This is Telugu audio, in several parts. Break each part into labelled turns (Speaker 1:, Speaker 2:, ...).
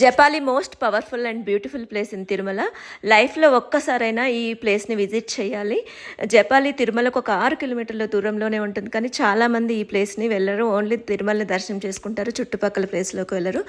Speaker 1: Japali most powerful and beautiful place in Tirumala. లైఫ్లో ఒక్కసారైనా ఈ ప్లేస్ని విజిట్ చేయాలి. జపాలి తిరుమలకు ఒక ఆరు కిలోమీటర్ల దూరంలోనే ఉంటుంది. కానీ చాలామంది ఈ ప్లేస్ని వెళ్ళరు. ఓన్లీ తిరుమలని దర్శనం చేసుకుంటారు. చుట్టుపక్కల ప్లేస్లోకి వెళ్ళరు.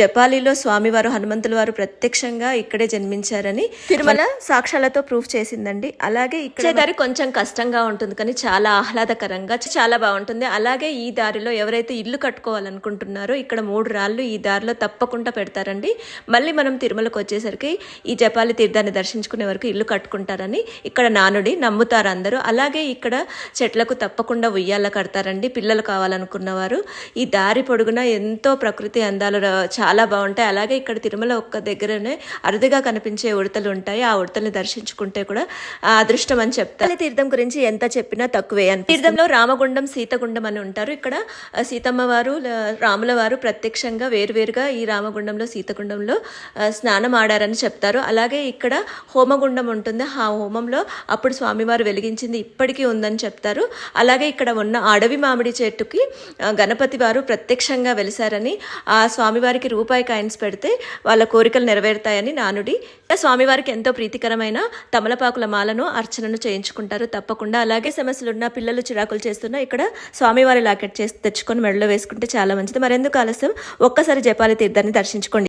Speaker 1: జపాలిలో స్వామివారు హనుమంతుల వారు ప్రత్యక్షంగా ఇక్కడే జన్మించారని తిరుమల సాక్ష్యాలతో ప్రూఫ్ చేసిందండి. అలాగే ఇక్కడ దారి కొంచెం కష్టంగా ఉంటుంది. కానీ చాలా ఆహ్లాదకరంగా చాలా బాగుంటుంది. అలాగే ఈ దారిలో ఎవరైతే ఇల్లు కట్టుకోవాలనుకుంటున్నారో ఇక్కడ మూడు రాళ్ళు ఈ దారిలో తప్పకుండా పెడతారండి. మళ్ళీ మనం తిరుమలకు వచ్చేసరికి ఈ జపాలి తీర్థాన్ని దర్శించుకునే వరకు ఇల్లు కట్టుకుంటారని ఇక్కడ నానుడి నమ్ముతారు అందరూ. అలాగే ఇక్కడ చెట్లకు తప్పకుండా ఉయ్యాల కడతారండి. పిల్లలు కావాలనుకున్నవారు. ఈ దారి పొడుగున ఎంతో ప్రకృతి అందాలు చాలా బాగుంటాయి. అలాగే ఇక్కడ తిరుమల ఒక్క దగ్గరనే అరుదుగా కనిపించే ఉడతలు ఉంటాయి. ఆ ఉడతల్ని దర్శించుకుంటే కూడా ఆ అదృష్టం అని చెప్తారు. తీర్థం గురించి ఎంత చెప్పినా తక్కువే అని తీర్థంలో రామగుండం సీతగుండం అని ఉంటారు. ఇక్కడ సీతమ్మ వారు రాముల వారు ప్రత్యక్షంగా వేరువేరుగా ఈ రామగుండంలో సీతగుండంలో సీతకుండంలో స్నానం ఆడారని చెప్తారు. అలాగే ఇక్కడ హోమగుండం ఉంటుంది. ఆ హోమంలో అప్పుడు స్వామివారు వెలిగించింది ఇప్పటికీ ఉందని చెప్తారు. అలాగే ఇక్కడ ఉన్న అడవి మామిడి చెట్టుకి గణపతి వారు ప్రత్యక్షంగా వెలిశారని ఆ స్వామివారికి రూపాయి కాయిన్స్ పెడితే వాళ్ళ కోరికలు నెరవేరుతాయని నానుడి. స్వామివారికి ఎంతో ప్రీతికరమైన తమలపాకుల మాలను అర్చనను చేయించుకుంటారు తప్పకుండా. అలాగే సమస్యలు ఉన్న పిల్లలు చిరాకులు చేస్తున్నా ఇక్కడ స్వామివారి లాకెట్ చేసి తెచ్చుకొని మెడలో వేసుకుంటే చాలా మంచిది. మరెందుకు ఆలస్యం? ఒక్కసారి జపాలి తీర్థాన్ని ಆಲೋಚಿಸ್ಕೊಂಡು